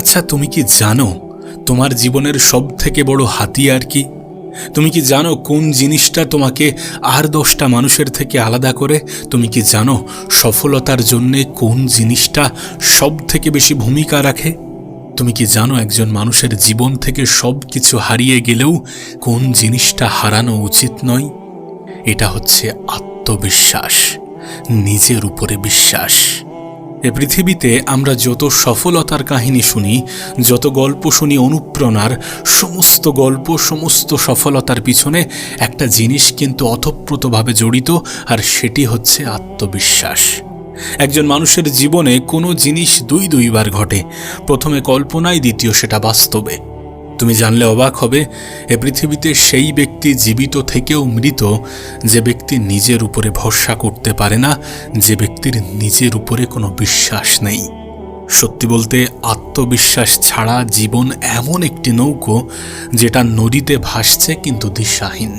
আচ্ছা তুমি কি জানো তোমার জীবনের সব থেকে বড় হাতিয়ার কি? তুমি কি জানো কোন জিনিসটা তোমাকে আর দশটা মানুষের থেকে আলাদা করে? তুমি কি জানো সফলতার জন্যে কোন জিনিসটা সব থেকে বেশি ভূমিকা রাখে? তুমি কি জানো একজন মানুষের জীবন থেকে সব কিছু হারিয়ে গেলেও কোন জিনিসটা হারানো উচিত নয়? এটা হচ্ছে আত্মবিশ্বাস, নিজের উপরে বিশ্বাস। এ পৃথিবীতে আমরা যত সফলতার কাহিনী শুনি, যত গল্প শুনি অনুপ্রেরণার সমস্ত গল্প, সমস্ত সফলতার পিছনে একটা জিনিস কিন্তু অতপ্রতভাবে জড়িত, আর সেটি হচ্ছে আত্মবিশ্বাস। একজন মানুষের জীবনে কোনো জিনিস দুই দুইবার ঘটে। প্রথমে কল্পনায়, দ্বিতীয় সেটা বাস্তবে। তুমি জানলে অবাক হবে, এ পৃথিবীতে সেই ব্যক্তি জীবিত থেকেও মৃত, যে ব্যক্তি নিজের উপরে ভরসা করতে পারে না, যে ব্যক্তির নিজের উপরে কোনো বিশ্বাস নেই। সত্যি বলতে, আত্মবিশ্বাস ছাড়া জীবন এমন একটি নৌকো, যেটা নদীতে ভাসছে কিন্তু দিশাহীন।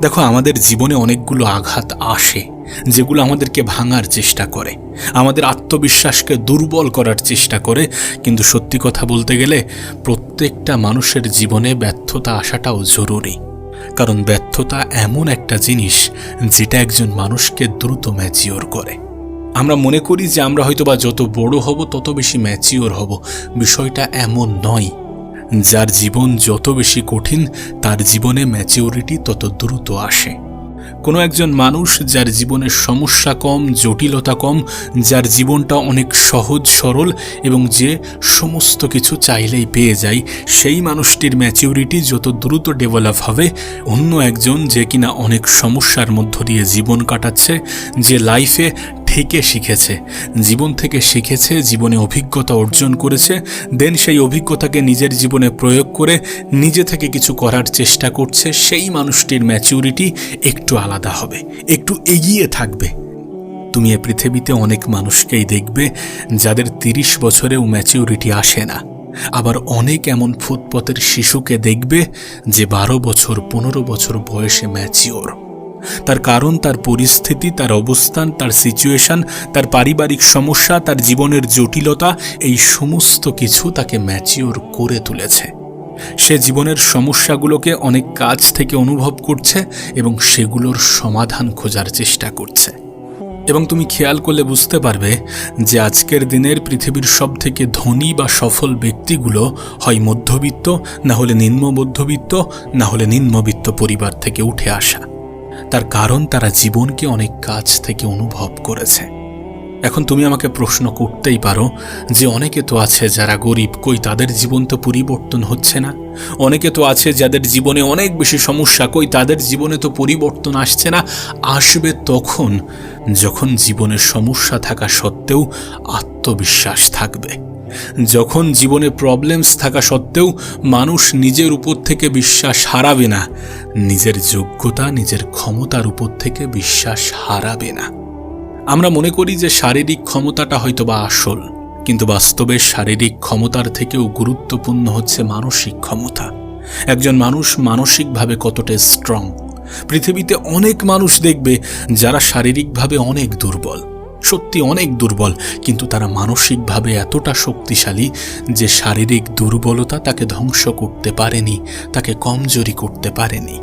দেখো, আমাদের জীবনে অনেকগুলো আঘাত আসে। যেগুলো আমাদেরকে ভাঙার চেষ্টা করে, আমাদের আত্মবিশ্বাসকে দুর্বল করার চেষ্টা করে। কিন্তু সত্যি কথা বলতে গেলে, প্রত্যেকটা মানুষের জীবনে ব্যর্থতা আসাটাও জরুরি। কারণ ব্যর্থতা এমন একটা জিনিস যেটা একজন মানুষকে দ্রুত ম্যাচিওর করে। আমরা মনে করি যে আমরা হয়তো বা যত বড় হব, তত বেশি ম্যাচিওর হব। বিষয়টা এমন নয়। যার জীবন যত বেশি কঠিন, তার জীবনে ম্যাচিওরিটি তত দ্রুত আসে। কোনো একজন মানুষ যার জীবনের সমস্যা কম, জটিলতা কম, যার জীবনটা অনেক সহজ, সরল এবং যে সমস্ত কিছু চাইলেই পেয়ে যায়, সেই মানুষটির ম্যাচিউরিটি যত দ্রুত ডেভেলপ হবে, অন্য একজন যে কিনা অনেক সমস্যার মধ্য দিয়ে জীবন কাটাচ্ছে, যে লাইফে থেকে শিখেছে। জীবন থেকে শিখেছে, জীবনে অভিজ্ঞতা অর্জন করেছে দেন সেই অভিজ্ঞতাকে নিজের জীবনে প্রয়োগ করে নিজে থেকে কিছু করার চেষ্টা করছে। সেই মানুষটির ম্যাচিউরিটি একটু আলাদা হবে, একটু এগিয়ে থাকবে। তুমি এ পৃথিবীতে অনেক মানুষকেই দেখবে যাদের তিরিশ বছরেও ম্যাচিউরিটি আসে না। আবার অনেক এমন ফুটপথের শিশুকে দেখবে যে বারো বছর, পনেরো বছর বয়সে ম্যাচিওর তার কারণ, তার পরিস্থিতি, তার অবস্থান, তার সিচুয়েশন তার পারিবারিক সমস্যা, তার জীবনের জটিলতা, এই সমস্ত কিছু তাকে ম্যাচিওর করে তুলেছে। সে জীবনের সমস্যাগুলোকে অনেক কাজ থেকে অনুভব করছে এবং সেগুলোর সমাধান খোঁজার চেষ্টা করছে। এবং তুমি খেয়াল করলে বুঝতে পারবে যে আজকের দিনের পৃথিবীর সব থেকে ধনী বা সফল ব্যক্তিগুলো হয় মধ্যবিত্ত, না হলে নিম্ন মধ্যবিত্ত না হলে নিম্নবিত্ত পরিবার থেকে উঠে আসা। তার কারণ তারা জীবনকে অনেক কাছ থেকে অনুভব করেছে। এখন তুমি আমাকে প্রশ্ন করতেই পারো যে অনেকে তো আছে যারা গরিব, কই তাদের জীবন তো পরিবর্তন হচ্ছে না? অনেকে তো আছে যাদের জীবনে অনেক বেশি সমস্যা, কই তাদের জীবনে তো পরিবর্তন আসছে না? আসবে তখন যখন জীবনে সমস্যা থাকা সত্ত্বেও আত্মবিশ্বাস থাকবে। যখন জীবনে প্রবলেমস থাকা সত্ত্বেও মানুষ নিজের উপর থেকে বিশ্বাস হারাবে না, নিজের যোগ্যতা, নিজের ক্ষমতার উপর থেকে বিশ্বাস হারাবে না। আমরা মনে করি যে শারীরিক ক্ষমতাটা হয়তো বা আসল, কিন্তু বাস্তবে শারীরিক ক্ষমতার থেকেও গুরুত্বপূর্ণ হচ্ছে মানসিক ক্ষমতা। একজন মানুষ মানসিকভাবে কতটা স্ট্রং পৃথিবীতে অনেক মানুষ দেখবে যারা শারীরিকভাবে অনেক দুর্বল। সত্যি অনেক দুর্বল, কিন্তু তারা মানসিকভাবে এতটা শক্তিশালী যে শারীরিক দুর্বলতা তাকে ধ্বংস করতে পারেনি, তাকে কমজোরি করতে পারেনি।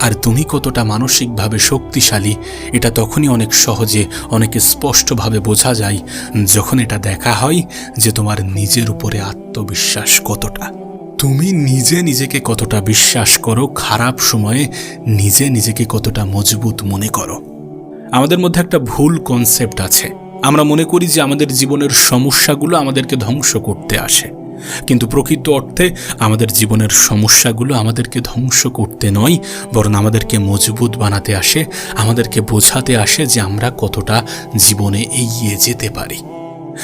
আর তুমি কতটা মানসিকভাবে শক্তিশালী, এটা তখনই অনেক সহজে, অনেক স্পষ্টভাবে বোঝা যায়, যখন এটা দেখা হয় যে তোমার নিজের উপরে আত্মবিশ্বাস কতটা। তুমি নিজে নিজেকে কতটা বিশ্বাস করো, খারাপ সময়ে নিজে নিজেকে কতটা মজবুত মনে করো। আমাদের মধ্যে একটা ভুল কনসেপ্ট আছে। আমরা মনে করি যে আমাদের জীবনের সমস্যাগুলো আমাদেরকে ধ্বংস করতে আসে। কিন্তু প্রকৃত অর্থে আমাদের জীবনের সমস্যাগুলো আমাদেরকে ধ্বংস করতে নয়, বরং আমাদেরকে মজবুত বানাতে আসে, আমাদেরকে বোঝাতে আসে যে আমরা কতটা জীবনে এগিয়ে যেতে পারি।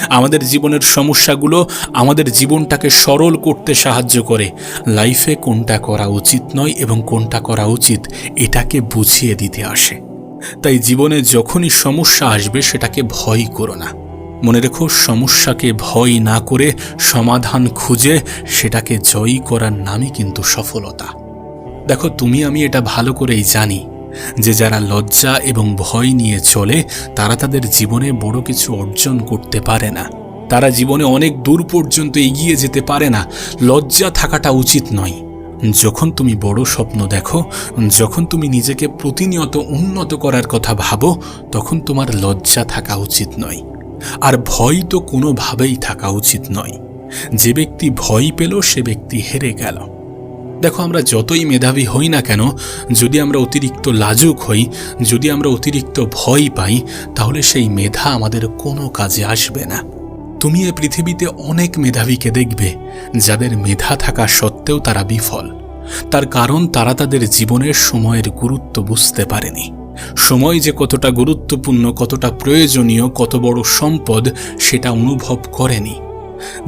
আমাদের জীবনের সমস্যাগুলো আমাদের জীবনটাকে সরল করতে সাহায্য করে। লাইফে কোনটা করা উচিত নয় এবং কোনটা করা উচিত, এটাকে বুঝিয়ে দিতে আসে। তাই জীবনে যখনই সমস্যা আসবে সেটাকে ভয় করো না। মনে রেখো, সমস্যাকে ভয় না করে সমাধান খুঁজে সেটাকে জয়ী করার নামই কিন্তু সফলতা। দেখো, তুমি আমি এটা ভালো করেই জানি যে যারা লজ্জা এবং ভয় নিয়ে চলে, তারা তাদের জীবনে বড় কিছু অর্জন করতে পারে না। তারা জীবনে অনেক দূর পর্যন্ত এগিয়ে যেতে পারে না। লজ্জা থাকাটা উচিত নয়। যখন তুমি বড় স্বপ্ন দেখো, যখন তুমি নিজেকে প্রতিনিয়ত উন্নত করার কথা ভাবো, তখন তোমার লজ্জা থাকা উচিত নয়। আর ভয় তো কোনোভাবেই থাকা উচিত নয়। যে ব্যক্তি ভয় পেল, সে ব্যক্তি হেরে গেল। দেখো, আমরা যতই মেধাবী হই না কেন, যদি আমরা অতিরিক্ত লাজুক হই, যদি আমরা অতিরিক্ত ভয় পাই, তাহলে সেই মেধা আমাদের কোনো কাজে আসবে না। তুমি এ পৃথিবীতে অনেক মেধাবীকে দেখবে, যাদের মেধা থাকা সত্ত্বেও তারা বিফল। তার কারণ তারা তাদের জীবনের সময়ের গুরুত্ব বুঝতে পারেনি। সময় যে কতটা গুরুত্বপূর্ণ, কতটা প্রয়োজনীয়, কত বড় সম্পদ, সেটা অনুভব করেনি।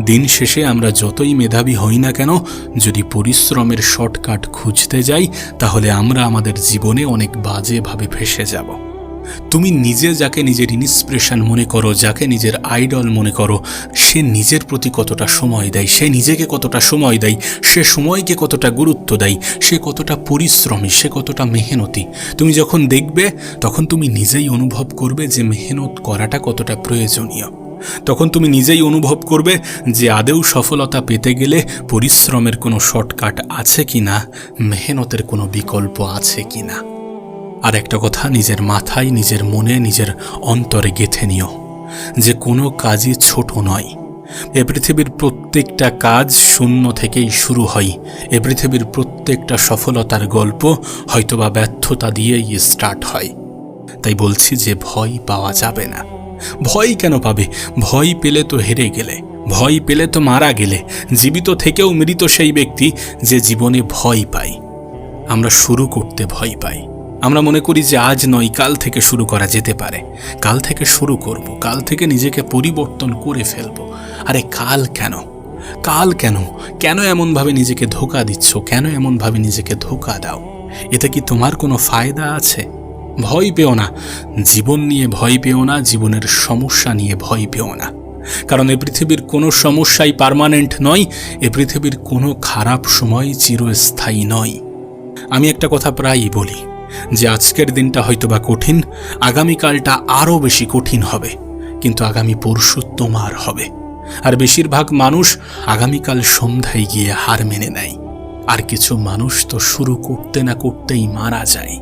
দিন শেষে আমরা যতই মেধাবী হই না কেন, যদি পরিশ্রমের শর্টকাট খুঁজতে যাই, তাহলে আমরা আমাদের জীবনে অনেক বাজেভাবে ফেসে যাব। তুমি নিজে যাকে নিজের ইন্সপিরেশন মনে করো, যাকে নিজের আইডল মনে করো, সে নিজের প্রতি কতটা সময় দেয়, সে নিজেকে কতটা সময় দেয়, সে সময়কে কতটা গুরুত্ব দেয়, সে কতটা পরিশ্রমী, সে কতটা মেহনতি। তুমি যখন দেখবে, তখন তুমি নিজেই অনুভব করবে যে মেহনত করাটা কতটা প্রয়োজনীয়। তখন তুমি নিজেই অনুভব করবে যে আদেও সফলতা পেতে গেলে পরিশ্রমের কোনো শর্টকাট আছে কি না মেহনতের কোনো বিকল্প আছে কি না আর একটা কথা, নিজের মাথায়, নিজের মনে, নিজের অন্তরে গেঁথে নিও। যে কোনো কাজই ছোট নয়। এ পৃথিবীর প্রত্যেকটা কাজ শূন্য থেকেই শুরু হয়। এ পৃথিবীর প্রত্যেকটা সফলতার গল্প হয়তোবা ব্যর্থতা দিয়েই স্টার্ট হয়। তাই বলছি যে ভয় পাওয়া যাবে না। ভয় কেন পাবে? ভয় পেলে তো হেরে গেলে। ভয় পেলে তো মারা গেলে। জীবিত থেকেও মৃত সেই ব্যক্তি যে জীবনে ভয় পায়। আমরা শুরু করতে ভয় পাই। আমরা মনে করি যে আজ নয়, কাল থেকে শুরু করা যেতে পারে। কাল থেকে শুরু করব, কাল থেকে নিজেকে পরিবর্তন করে ফেলব। আরে কাল কেন? কাল কেন? কেন এমনভাবে নিজেকে ধোকা দিচ্ছ? কেন এমনভাবে নিজেকে ধোকা দাও? এতে কি তোমার কোনো ফায়দা আছে? ভয় পেও না। জীবন নিয়ে ভয় পেও না, জীবনের সমস্যা নিয়ে ভয় পেও না। কারণ এ পৃথিবীর কোনো সমস্যাই পার্মানেন্ট নয়, এ পৃথিবীর কোনো খারাপ সময় চিরস্থায়ী নয়। আমি একটা কথা প্রায়ই বলি যে আজকের দিনটা হয়তোবা কঠিন, আগামীকালটা আরও বেশি কঠিন হবে, কিন্তু আগামী পরশু তোমার হবে। আর বেশিরভাগ মানুষ আগামীকাল সন্ধ্যায় গিয়ে হার মেনে নেয়। আর কিছু মানুষ তো শুরু করতে না করতেই মারা যায়।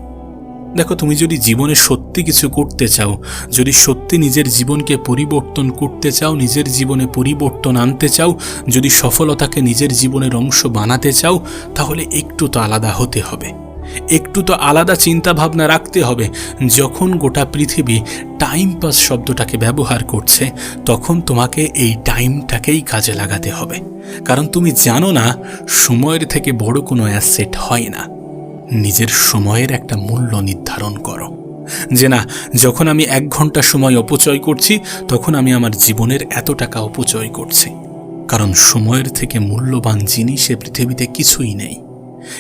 দেখো, তুমি যদি জীবনে সত্যি কিছু করতে চাও, যদি সত্যি নিজের জীবনকে পরিবর্তন করতে চাও, নিজের জীবনে পরিবর্তন আনতে চাও, যদি সফলতাকে নিজের জীবনের অংশ বানাতে চাও, তাহলে একটু তো আলাদা হতে হবে। একটু তো আলাদা চিন্তা ভাবনা রাখতে হবে। যখন গোটা পৃথিবী টাইম পাস শব্দটাকে ব্যবহার করছে, তখন তোমাকে এই টাইমটাকেই কাজে লাগাতে হবে। কারণ তুমি জানো না, সময়ের থেকে বড় কোনো অ্যাসেট হয় না। নিজের সময়ের একটা মূল্য নির্ধারণ করো। যে না, যখন আমি এক ঘণ্টা সময় অপচয় করছি, তখন আমি আমার জীবনের এত টাকা অপচয় করছি। কারণ সময়ের থেকে মূল্যবান জিনিস এ পৃথিবীতে কিছুই নেই।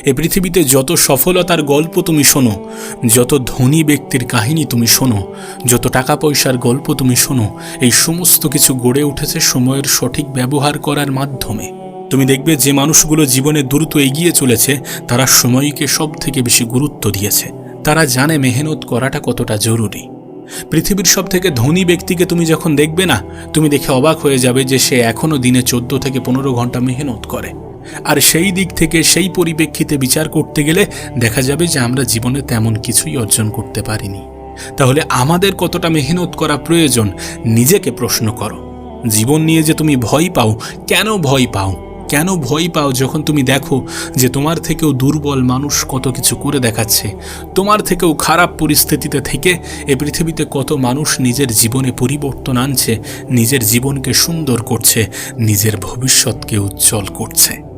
এ পৃথিবীতে যত সফলতার গল্প তুমি শোনো, যত ধনী ব্যক্তির কাহিনী তুমি শোনো, যত টাকা পয়সার গল্প তুমি শোনো, এই সমস্ত কিছু গড়ে উঠেছে সময়ের সঠিক ব্যবহার করার মাধ্যমে। তুমি দেখবে যে মানুষগুলো জীবনে দ্রুত এগিয়ে চলেছে, তারা সময়কে সব থেকে বেশি গুরুত্ব দিয়েছে। তারা জানে মেহনত করাটা কতটা জরুরি। পৃথিবীর সব থেকে ধনী ব্যক্তিকে তুমি যখন দেখবে না, তুমি দেখে অবাক হয়ে যাবে যে সে এখনও দিনে চোদ্দ থেকে পনেরো ঘণ্টা মেহনত করে। আর সেই দিক থেকে সেই পরিপ্রেক্ষিতে বিচার করতে গেলে দেখা যাবে যে আমরা জীবনে তেমন কিছুই অর্জন করতে পারিনি। তাহলে আমাদের কতটা মেহনত করা প্রয়োজন, নিজেকে প্রশ্ন করো। জীবন নিয়ে যে তুমি ভয় পাও, কেন ভয় পাও? কেন ভয় পাও যখন তুমি দেখো যে তোমার থেকেও দুর্বল মানুষ কত কিছু করে দেখাচ্ছে? তোমার থেকেও খারাপ পরিস্থিতিতে থেকে এ পৃথিবীতে কত মানুষ নিজের জীবনে পরিবর্তন আনছে, নিজের জীবনকে সুন্দর করছে, নিজের ভবিষ্যৎকে উজ্জ্বল করছে।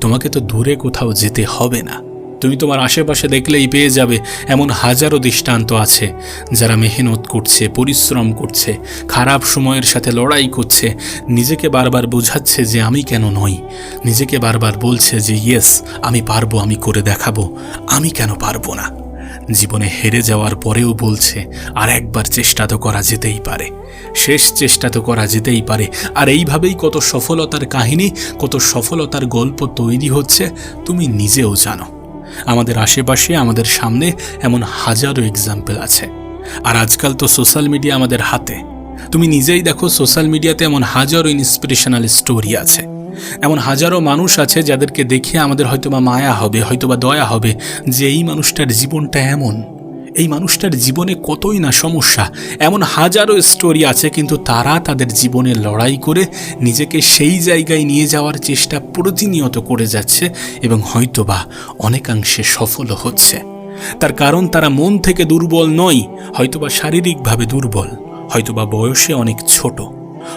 তোমাকে তো দূরে কোথাও যেতে হবে না। তুমি তোমার আশেপাশে দেখলেই পেয়ে যাবে এমন হাজারো দৃষ্টান্ত আছে, যারা মেহনত করছে, পরিশ্রম করছে, খারাপ সময়ের সাথে লড়াই করছে। নিজেকে বারবার বোঝাচ্ছে যে আমি কেন নই। নিজেকে বারবার বলছে যে, ইয়েস, আমি পারব, আমি করে দেখাবো। আমি কেন পারব না? জীবনে হেরে যাওয়ার পরেও বলছে, আর একবার চেষ্টা তো করা যেতেই পারে। শেষ চেষ্টা তো করা যেতেই পারে। আর এইভাবেই কত সফলতার কাহিনী, কত সফলতার গল্প তৈরি হচ্ছে, তুমি নিজেও জানো। আমাদের আশেপাশে, আমাদের সামনে এমন হাজারো এক্সাম্পল আছে। আর আজকাল তো সোশ্যাল মিডিয়া আমাদের হাতে। তুমি নিজেই দেখো সোশ্যাল মিডিয়াতে এমন হাজারো ইন্সপিরেশনাল স্টোরি আছে। এমন হাজারো মানুষ আছে যাদেরকে দেখে আমাদের হয়তোবা মায়া হবে, হয়তোবা দয়া হবে, যে এই মানুষটার জীবনটা এমন। এই মানুষটার জীবনে কতই না সমস্যা। এমন হাজারো স্টোরি আছে, কিন্তু তারা তাদের জীবনে লড়াই করে নিজেকে সেই জায়গায় নিয়ে যাওয়ার চেষ্টা প্রতিনিয়ত করে যাচ্ছে এবং হয়তোবা অনেকাংশে সফল হচ্ছে। তার কারণ তারা মন থেকে দুর্বল নয়, হয়তোবা শারীরিকভাবে দুর্বল, হয়তোবা বয়সে অনেক ছোট।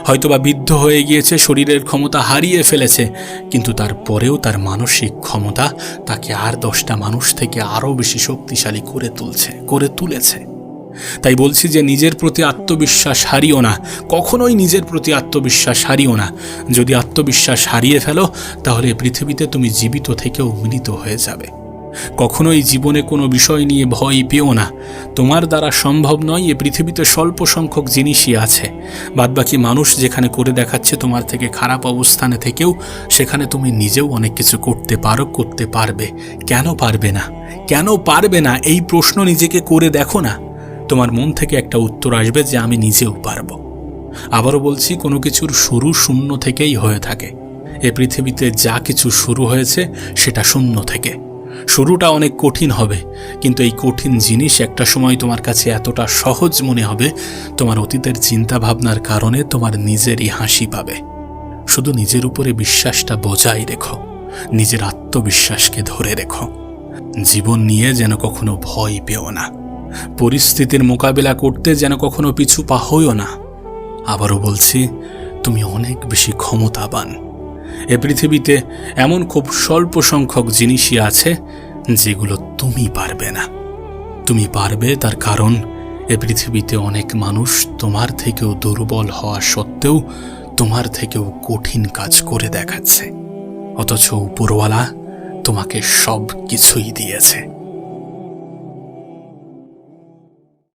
হয়তোবা বৃদ্ধ হয়ে গিয়েছে, শরীরের ক্ষমতা হারিয়ে ফেলেছে, কিন্তু তারপরেও তার মানসিক ক্ষমতা তাকে আর দশটা মানুষ থেকে আরও বেশি শক্তিশালী করে তুলছে, করে তুলেছে। তাই বলছি যে নিজের প্রতি আত্মবিশ্বাস হারিও না, কখনোই নিজের প্রতি আত্মবিশ্বাস হারিও না। যদি আত্মবিশ্বাস হারিয়ে ফেলো, তাহলে পৃথিবীতে তুমি জীবিত থেকেও মৃত হয়ে যাবে। কখনোই জীবনে কোনো বিষয় নিয়ে ভয় পেও না। তোমার দ্বারা সম্ভব নয় এ পৃথিবীতে স্বল্প সংখ্যক জিনিসই আছে। বাদবাকি মানুষ যেখানে করে দেখাচ্ছে তোমার থেকে খারাপ অবস্থানে থেকেও, সেখানে তুমি নিজেও অনেক কিছু করতে পারো, করতে পারবে। কেন পারবে না? কেন পারবে না? এই প্রশ্ন নিজেকে করে দেখো না। তোমার মন থেকে একটা উত্তর আসবে যে আমি নিজেও পারব। আবারও বলছি, কোনো কিছুর শুরু শূন্য থেকেই হয়ে থাকে। এ পৃথিবীতে যা কিছু শুরু হয়েছে, সেটা শূন্য থেকে। শুরুটা অনেক কঠিন হবে, কিন্তু এই কঠিন জিনিস একটা সময় তোমার কাছে এতটা সহজ মনে হবে, তোমার অতীতের চিন্তা ভাবনার কারণে তোমার নিজেরই হাসি পাবে। শুধু নিজের উপরে বিশ্বাসটা বজায় রেখো, নিজের আত্মবিশ্বাসকে ধরে রেখো। জীবন নিয়ে যেন কখনো ভয় পেও না, পরিস্থিতির মোকাবিলা করতে যেন কখনো পিছু পা হইও না। আবারও বলছি, তুমি অনেক বেশি ক্ষমতাবান। এ পৃথিবীতে এমন খুব স্বল্প সংখ্যক জিনিসই আছে যেগুলো তুমি পারবে না। তুমি পারবে তার কারণ, এ পৃথিবীতে অনেক মানুষ তোমার থেকেও দুর্বল হওয়া সত্ত্বেও তোমার থেকেও কঠিন কাজ করে দেখাচ্ছে। অথচ উপরওয়ালা তোমাকে সব কিছুই দিয়েছে।